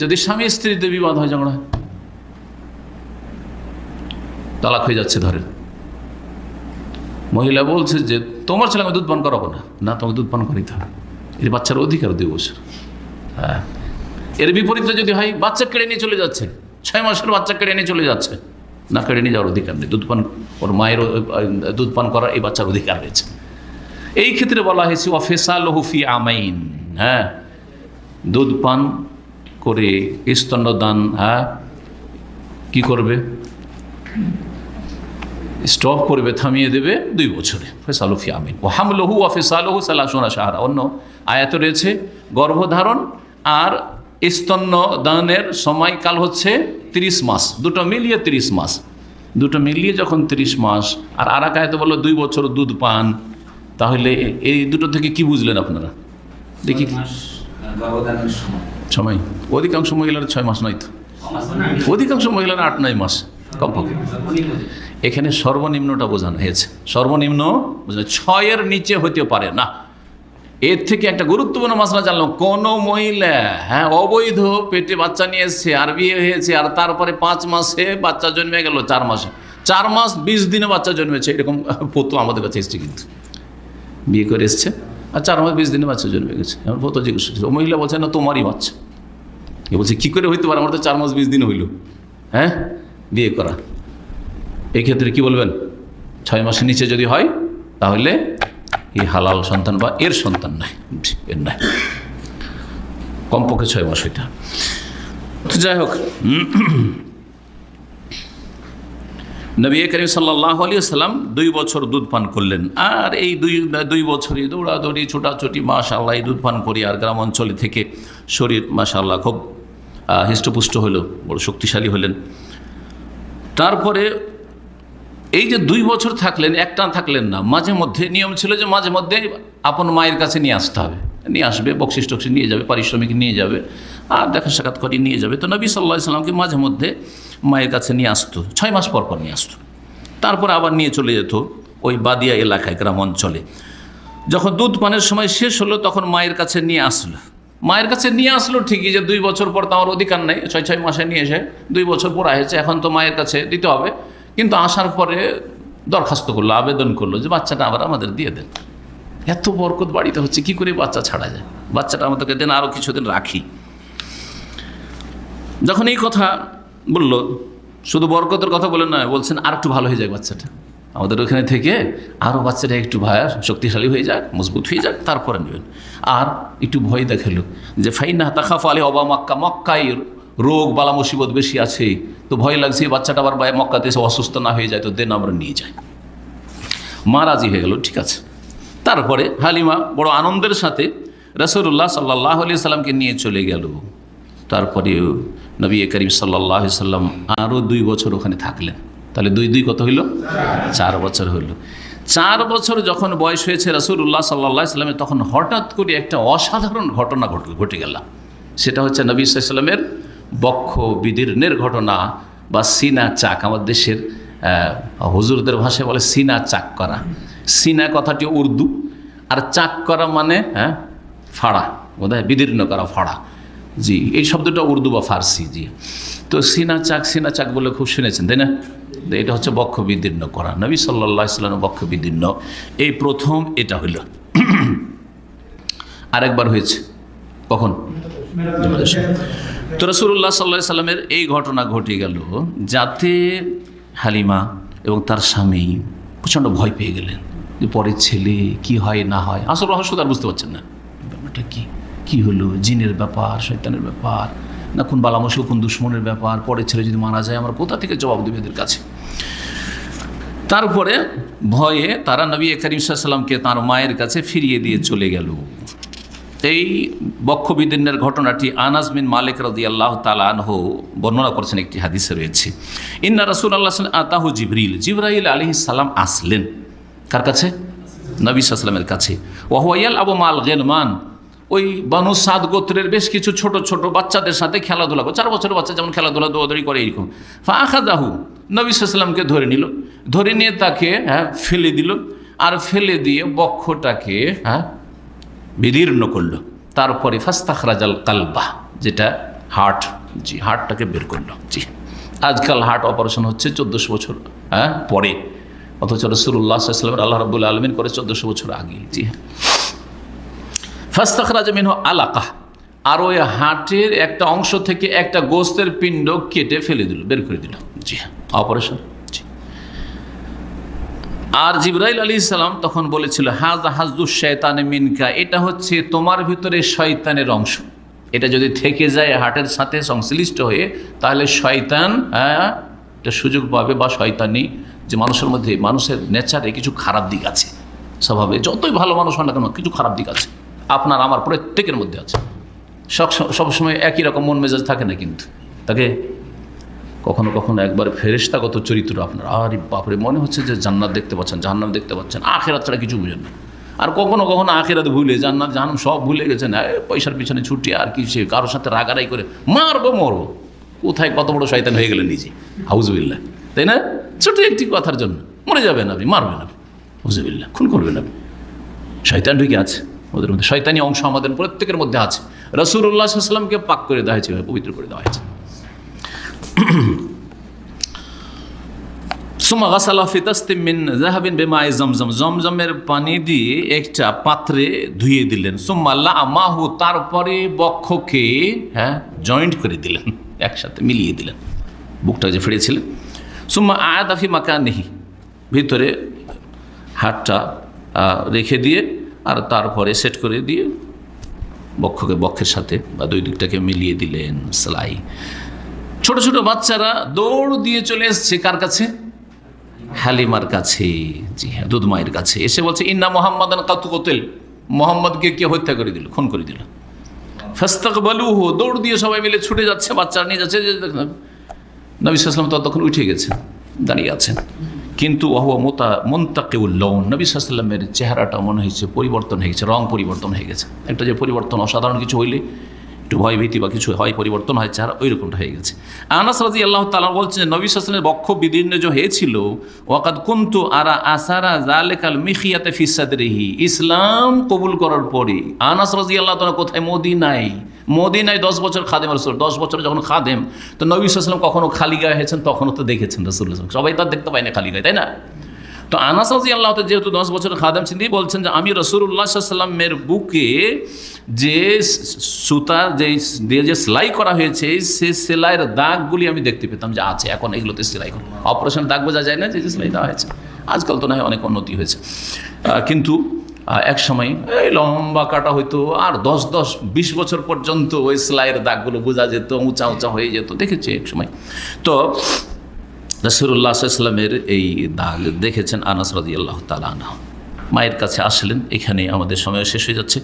যদি স্বামী স্ত্রীতে বিবাদ হয় ঝগড়া তালাক হয়ে যাচ্ছে, ধরেন। মহিলা বলছে যে, তোমার ছেলে আমি দুধ পান করাবো না। না, তোমাকে দুধ পান করিতে হবে। এর বাচ্চার অধিকার দুই বছর হ্যাঁ। এর বিপরীতে যদি হয়, বাচ্চা কেড়ে নিয়ে চলে যাচ্ছে। ছয় মাসের বাচ্চা কেড়ে নিয়ে চলে যাচ্ছে। না, কেড়ে নিয়ে যাওয়ার অধিকার নেই। দুধ পান ওর মায়ের দুধ পান করার এই বাচ্চার অধিকার রয়েছে। এই ক্ষেত্রে বলা হয়েছে অফেসা লহুফি আমাইন। হ্যাঁ। দুধ পান করে স্তন্যদান হ্যাঁ? কি করবে? স্টপ করবে, থামিয়ে দেবে দুই বছরে। ফেসালুফি আমিন। ও হামলহু ও ফেসালহু সালাসোনা সাহারা অন্য আয়াত রয়েছে, গর্ভধারণ আর স্তন্যদানের সময়কাল হচ্ছে 30 মাস। দুটো মিলিয়ে 30 মাস। দুটো মিলিয়ে যখন 30 মাস, আর আর এক বলল দুই বছর দুধ পান, তাহলে এই দুটো থেকে কি বুঝলেন আপনারা? দেখি সময়। অধিকাংশ মহিলার ছয় মাস নয় তো। অধিকাংশ মহিলার আট নয় মাস কমপক্ষে। এখানে সর্বনিম্নটা বোঝানো হয়েছে। সর্বনিম্ন ছয়ের নিচে হতে পারে না। এর থেকে একটা গুরুত্বপূর্ণ মশলা জানলাম। কোনো মহিলা হ্যাঁ অবৈধ পেটে বাচ্চা নিয়ে এসছে আর বিয়ে হয়েছে, আর তারপরে পাঁচ মাসে বাচ্চা জন্মে গেল, চার মাসে। চার মাস, বিশ দিনে বাচ্চা জন্মেছে, এরকম পত্র আমাদের কাছে এসছে কিন্তু। বিয়ে করে এসছে। আর চার মাস বিশ দিনে বাচ্চা জন্মে গেছে। আমার পত্র জিজ্ঞেস করছে মহিলা বলছে, না, তোমারই বাচ্চা। এ বলছে, কী করে হইতে পারে? আমার তো চার মাস বিশ দিন হইল। হ্যাঁ? বিয়ে করা। এই ক্ষেত্রে কি বলবেন? ছয় মাসের নিচে যদি হয়, তাহলে এই হালাল সন্তান বা এর সন্তান নাই। এর নাই। কমপক্ষে ছয় মাস হইতে। তো যাই হোক নবী করিম সাল্লাহ আলী সাল্লাম দুই বছর দুধ পান করলেন। আর এই দুই দুই বছরই দৌড়াদৌড়ি, ছোটাছুটি মাশাল্লাহ এই দুধ পান করি আর গ্রাম অঞ্চলে থেকে শরীর মাশাল্লাহ খুব হৃষ্টপুষ্ট হলো, বড় শক্তিশালী হলেন। তারপরে এই যে দুই বছর থাকলেন, একটা থাকলেন না, মাঝে মধ্যে, নিয়ম ছিল যে মাঝে মধ্যে আপন মায়ের কাছে নিয়ে আসতে হবে। নিয়ে আসবে, বকশিস টকশিস নিয়ে যাবে, পারিশ্রমিক নিয়ে যাবে, আর দেখা সাক্ষাৎ করে নিয়ে যাবে। তো নবী সাল্লাহ সাল্লামকে মাঝে মধ্যে মায়ের কাছে নিয়ে আসতো, ছয় মাস পর পর নিয়ে আসতো। তারপর আবার নিয়ে চলে যেত ওই বাদিয়া এলাকায়, গ্রাম অঞ্চলে। যখন দুধ পানের সময় শেষ হলো, তখন মায়ের কাছে নিয়ে আসলো। মায়ের কাছে নিয়ে আসলো ঠিকই যে দুই বছর পর তো আমার অধিকার নেই, ছয় ছয় মাসে নিয়ে এসে দুই বছর পর হয়েছে এখন তো মায়ের কাছে দিতে হবে। কিন্তু আসার পরে দরখাস্ত করল, আবেদন করল যে বাচ্চাটা আবার আমাদের দিয়ে দেন। এত বরকত বাড়িতে হচ্ছে, কি করে বাচ্চা ছাড়া যায়? বাচ্চাটা আমাদেরকে দেন আরও কিছুদিন রাখি। যখন এই কথা বলল, শুধু বরকতের কথা বলে নয় বলছেন আর একটু ভালো হয়ে যাক বাচ্চাটা। আমাদের ওখানে থেকে আরও বাচ্চাটা একটু ভায়া শক্তিশালী হয়ে যাক, মজবুত হয়ে যাক, তারপরে নেবেন। আর একটু ভয় দেখাল যে ফাইনা তাকাফ আলে অবা মক্কা, মক্কায় রোগ, বালা মুসিবত বেশি আছে, তো ভয় লাগছে বাচ্চাটা আবার বাই- মক্কাতে এসে অসুস্থ না হয়ে যায়, তো দেন আমরা নিয়ে যাই। মা রাজি হয়ে গেল, ঠিক আছে। তারপরে হালিমা বড় আনন্দের সাথে রসুল্লাহ সাল্লাহ আলি সাল্লামকে নিয়ে চলে গেল। তারপরে নবী করিম সাল্লাহ সাল্লাম আরও দুই বছর ওখানে থাকলেন। তাহলে দুই দুই কত হইল? চার বছর হইল। চার বছর যখন বয়স হয়েছে রসুল্লাহ সাল্লাহ সাল্লামের, তখন হঠাৎ করে একটা অসাধারণ ঘটনা ঘটে ঘটে গেল। সেটা হচ্ছে নবী সাল্লামের বক্ষ বিদীর্ণের ঘটনা বা সিনা চাক। আমার দেশের হুজুরদের ভাষায় বলে সিনা চাক করা। সিনা কথাটি উর্দু, আর চাক করা মানে হ্যাঁ ফাড়া। বোধ বিদীর্ণ করা ফাড়া। জি, এই শব্দটা উর্দু বা ফার্সি, জি। তো সিনা চাক সিনা চাক বলে খুব শুনেছেন, তাই না? এটা হচ্ছে বক্ষ বিদীর্ণ করা নবী সাল্লাহ ইসলাম বক্ষ বিদীর্ণ। এই প্রথম এটা হইল। আরেকবার হয়েছে। কখন? তো রসুল্লাহ সাল্লাহ সাল্লামের এই ঘটনা ঘটে গেল যাতে হালিমা এবং তার স্বামী প্রচণ্ড ভয় পেয়ে গেলেন যে পরের ছেলে কি হয়, না হয়। আসল রহস্য তার বুঝতে পারছেন না। ব্যাপারটা কি? কি হলো? জিনের ব্যাপার শৈতানের ব্যাপার? না কোন বালামসু কোন দুশ্মনের ব্যাপার? পরের ছেলে যদি মারা যায়, আমরা কোথা থেকে জবাব দেবে এদের কাছে? তারপরে ভয়ে তারা নবী করিম সাল্লামকে তার মায়ের কাছে ফিরিয়ে দিয়ে চলে গেল। এই বক্ষবিদিনের ঘটনাটি আনাজ বিন মালিক রাদি আল্লাহ তালানহ বর্ণনা করেছেন, একটি হাদিসে রয়েছে। ইন্না রসুল আল্লাহ আতাহু জিবরিল, জিব্রাইল আলী সালাম আসলেন। কার কাছে? নবী সাল্লামের কাছে। ওয়াইয়াল আবু মাল গেলমান ওই বানু সাদ গোত্রের বেশ কিছু ছোট ছোট বাচ্চাদের সাথে খেলাধুলা করে, চার বছরের বাচ্চা যেমন খেলাধুলা, দৌড়াদৌড়ি করে এইরকম ফাখাদাহু নবী সাল্লামকে ধরে নিল। ধরে নিয়ে তাকে হ্যাঁ ফেলে দিল আর ফেলে দিয়ে বক্ষটাকে হ্যাঁ বিদীর্ণ করল। তারপরে ফাস্তাখরাজাল কালবা, যেটা হার্ট, জি, হার্টটাকে বের করল। জি, আজকাল হার্ট অপারেশন হচ্ছে চোদ্দোশো বছর হ্যাঁ পরে। অথচ রসুল্লাহ সাল্লামের আল্লাহ রবুল আলমিন করে চোদ্দোশো বছর আগে, জি। হ্যাঁ ফাস্তাখরাজ মিনহ আলাকা আর ওই হাটের একটা অংশ থেকে একটা গোস্তের পিণ্ড কেটে ফেলে দিল, বের করে দিল। জি হ্যাঁ অপারেশন আর জিব্রাইল আলী ইসলাম তখন বলেছিল হাজ হাজদু শয়তানে মিনকা, এটা হচ্ছে তোমার ভিতরে শয়তানের অংশ। এটা যদি থেকে যায়, হাটের সাথে সংশ্লিষ্ট হয়ে, তাহলে শয়তান হ্যাঁ এটা সুযোগ পাবে বা শয়তানি, যে মানুষের মধ্যে, মানুষের নেচারে কিছু খারাপ দিক আছে। স্বভাবে যতই ভালো মানুষ হয় না কেন, কিছু খারাপ দিক আছে। আপনার আমার প্রত্যেকের মধ্যে আছে। সব সবসময় একই রকম মন মেজাজ থাকে না কিন্তু। তাকে কখনো কখনো একবার ফেরেস্তাগত চরিত্র আপনার, আরে বাপরে, মনে হচ্ছে যে জান্নাত দেখতে পাচ্ছেন, জাহান্নাম দেখতে পাচ্ছেন। আখেরাত ছাড়া কিছু বুঝেন না। আর কখনো কখনো আখেরাত ভুলে জান্নাত, জাহান্নাম সব ভুলে গেছেন পয়সার পিছনে ছুটি, আর কি সে কারোর সাথে রাগারাই করে মারবো, মরবো। কোথায় কত বড় শয়তান হয়ে গেলেন নিজে? হাউজবিল্লা তাই না? ছোট একটি কথার জন্য। মরে যাবেন আপনি, মারবেন আপনি। হাউজবিল্লা খুন করবেন আপনি। শয়তান ঢুকে আছে। ওদের মধ্যে। শয়তানি অংশ আমাদের প্রত্যেকের মধ্যে আছে। রসুল্লাহ সাল্লামকে পাক করে দেওয়া হয়েছে, পবিত্র করে দেওয়া হয়েছে। সুমা গাসালা ফিতাস্তিমিন জাহাবিন বেমায় জমজম। জমজমের পানি দিয়ে একটা পাত্রে ধুয়ে দিলেন। সুম্মা লা মাহু তারপরে বক্ষকে হ্যাঁ জয়েন্ট করে দিলেন, একসাথে মিলিয়ে দিলেন। বুকটা যে ফেড়েছিলেন। সুম্মা আয়াদাফি মাকা নেহি ভিতরে হাতটা রেখে দিয়ে আর তারপরে সেট করে দিয়ে বক্ষকে বক্ষের সাথে বা দুই দিকটাকে মিলিয়ে দিলেন সেলাই ছোট ছোট বাচ্চারা দৌড় দিয়ে চলে এসছে কার কাছে হালিমার কাছে জি হ্যাঁ দুধ মায়ের কাছে এসে বলছে ইন্না মোহাম্মদান কাতু কোতেল মোহাম্মদকে কে হত্যা করে দিল খুন করে দিল ফাস্তাক বালু হো দৌড় দিয়ে সবাই মিলে ছুটে যাচ্ছে বাচ্চারা নিয়ে যাচ্ছে নবী সাল্লাম ততক্ষণ উঠে গেছে দাঁড়িয়ে আছেন কিন্তু ওহ মোতা মন্তাকে উল্লৌন নবী সাল্লামের চেহারাটা মনে হয়েছে পরিবর্তন হয়ে গেছে, রং পরিবর্তন হয়ে গেছে। একটা যে পরিবর্তন, অসাধারণ কিছু হইলে একটু ভয় ভীতি বা কিছু হয়, পরিবর্তন হয়, চেহারা ওই রকমটা হয়ে গেছে। আনাস রাজি আল্লাহ তালা বলছেন, নবী সাল্লামের বক্ষ বিদীর্ণ যে হয়েছিল, ওয়াকাদ কুন্তু আরা আসারা জালেকাল মিখিয়াতে ফিসাদরিহি ইসলাম কবুল করার পরে আনাস রাজি আল্লাহ তালা কোথায়? মোদি নাই মোদি নাই দশ বছর খাদেম রসুল, দশ বছর যখন খাদেম, তো নবী সাল্লাম কখনো খালি গায়ে হয়েছেন? তখনও তো দেখেছেন রসুল। সবাই তো দেখতে পায় না খালি গায়ে, তাই না? তো আনাস রাজি আল্লাহ যেহেতু দশ বছর খাদাম তিনি বলছেন যে আমি রসুল্লাহ সাল্লামের বুকে যে সুতা, যে দিয়ে যে সেলাই করা হয়েছে, সে সেলাইয়ের দাগগুলি আমি দেখতে পেতাম যে আছে, এখন এগুলোতে সেলাই করা অপারেশন দাগ বোঝা যায় না যে সেলাই দেওয়া হয়েছে। আজকাল তো নয় অনেক উন্নতি হয়েছে। কিন্তু এক সময় এই লম্বা কাটা হইতো, আর দশ দশ, বিশ বছর পর্যন্ত ওই সেলাইয়ের দাগগুলো বোঝা যেত, উঁচা উঁচা হয়ে যেত। দেখেছি এক সময়। তো রসুল্লাহ এই দাগ দেখেছেন আনাস রাজি আল্লাহ তালা মায়ের কাছে আসলেন এখানে আমাদের সময় শেষ হয়ে যাচ্ছে।